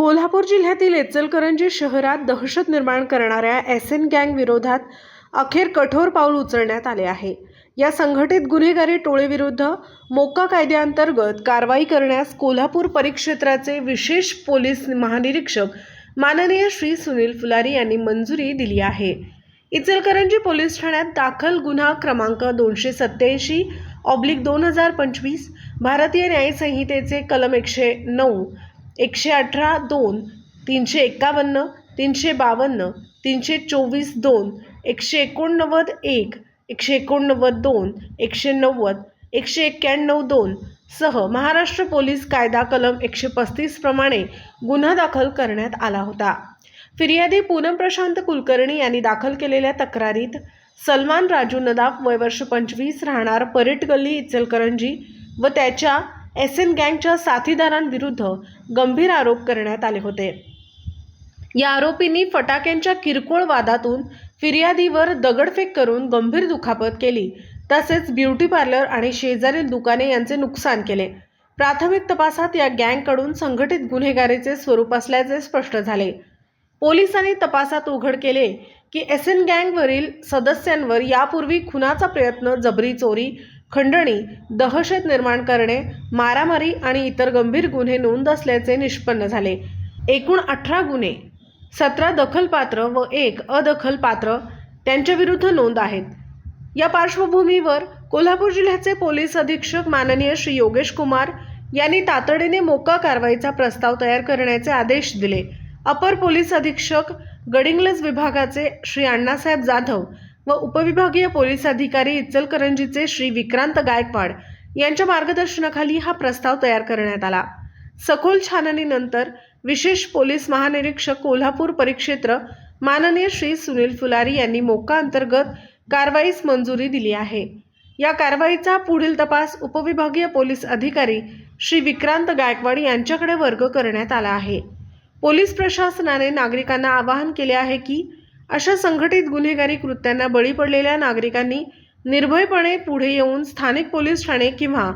कोल्हापूर जिल्ह्यातील इचलकरंजी शहरात दहशत निर्माण करणाऱ्या एस एन गँग विरोधात अखेर कठोर पाऊल उचलण्यात आले आहे. या संघटित गुन्हेगारी टोळीविरुद्ध मोका कायद्याअंतर्गत कारवाई करण्यास कोल्हापूर परिक्षेत्राचे विशेष पोलीस महानिरीक्षक माननीय श्री सुनील फुलारी यांनी मंजुरी दिली आहे. इचलकरंजी पोलीस ठाण्यात दाखल गुन्हा क्रमांक दोनशे सत्याऐंशी ऑब्लिक दोन हजार पंचवीस भारतीय न्यायसंहितेचे कलम एकशे नऊ एकशे अठरा दोन तीनशे एक्कावन्न तीनशे बावन्न तीनशे चोवीस दोन एकशे एकोणनव्वद एक एकशे एकोणनव्वद दोन एकशे नव्वद एकशे एक्क्याण्णव दोन सह महाराष्ट्र पोलीस कायदा कलम एकशे पस्तीस प्रमाणे गुन्हा दाखल करण्यात आला होता. फिर्यादी पूनम प्रशांत कुलकर्णी यांनी दाखल केलेल्या तक्रारीत सलमान राजू नदाफ वय वर्ष पंचवीस राहणार परेट गल्ली इचलकरंजी व त्याच्या एस एन गँगच्या साथीदारांविरुद्ध गंभीर आरोप करण्यात आले होते. या आरोपींनी फटाक्यांच्या किरकोळ वादातून फिर्यादीवर दगडफेक करून गंभीर दुखापत केली. तसेच ब्युटी पार्लर आणि शेजारील दुकाने यांचे नुकसान केले. प्राथमिक तपासात या गँगकडून संघटित गुन्हेगारीचे स्वरूप असल्याचे स्पष्ट झाले. पोलिसांनी तपासात उघड केले की एस एन गँगवरील सदस्यांवर यापूर्वी खुनाचा प्रयत्न जबरी चोरी खंडणी दहशत निर्माण करणे मारामारी आणि इतर गंभीर गुन्हे नोंद असल्याचे निष्पन्न झाले. एकूण अठरा गुन्हे सतरा दखलपात्र व एक अदखलपात्र त्यांच्याविरुद्ध नोंद आहेत. या पार्श्वभूमीवर कोल्हापूर जिल्ह्याचे पोलीस अधीक्षक माननीय श्री योगेश कुमार यांनी तातडीने मोका कारवाईचा प्रस्ताव तयार करण्याचे आदेश दिले. अपर पोलीस अधीक्षक गडिंग्लज विभागाचे श्री अण्णासाहेब जाधव व उपविभागीय पोलीस अधिकारी इचलकरंजीचे श्री विक्रांत गायकवाड यांच्या मार्गदर्शनाखाली हा प्रस्ताव तयार करण्यात आला. सखोल छाननीनंतर विशेष पोलीस महानिरीक्षक कोल्हापूर परिक्षेत्र माननीय श्री सुनील फुलारी यांनी मोका अंतर्गत कारवाईस मंजुरी दिली आहे. या कारवाईचा पुढील तपास उपविभागीय पोलीस अधिकारी श्री विक्रांत गायकवाड यांच्याकडे वर्ग करण्यात आला आहे. पोलीस प्रशासनाने नागरिकांना आवाहन केले आहे की अशा संघटित गुन्हेगारी कृत्यांना बळी पडलेल्या नागरिकांनी निर्भयपणे पुढे येऊन स्थानिक पोलीस ठाणे किंवा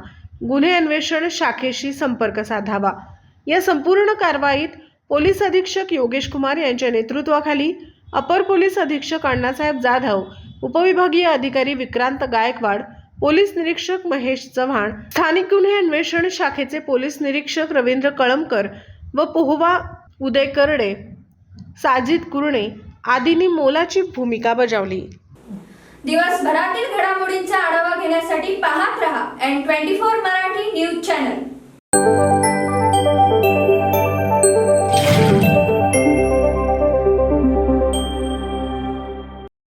गुन्हे अन्वेषण शाखेशी संपर्क साधावा. या संपूर्ण कारवाईत पोलीस अधीक्षक योगेश कुमार यांच्या नेतृत्वाखाली अपर पोलीस अधीक्षक अण्णासाहेब जाधव उपविभागीय अधिकारी विक्रांत गायकवाड पोलीस निरीक्षक महेश चव्हाण स्थानिक गुन्हे अन्वेषण शाखेचे पोलीस निरीक्षक रवींद्र कळमकर व पोहवा उदय करडे साजिद कुरणे आदींनी मोलाची भूमिका बजावली. दिवसभरातील घडामोडींचा आढावा घेण्यासाठी पाहत रहा N twenty four Marathi news channel.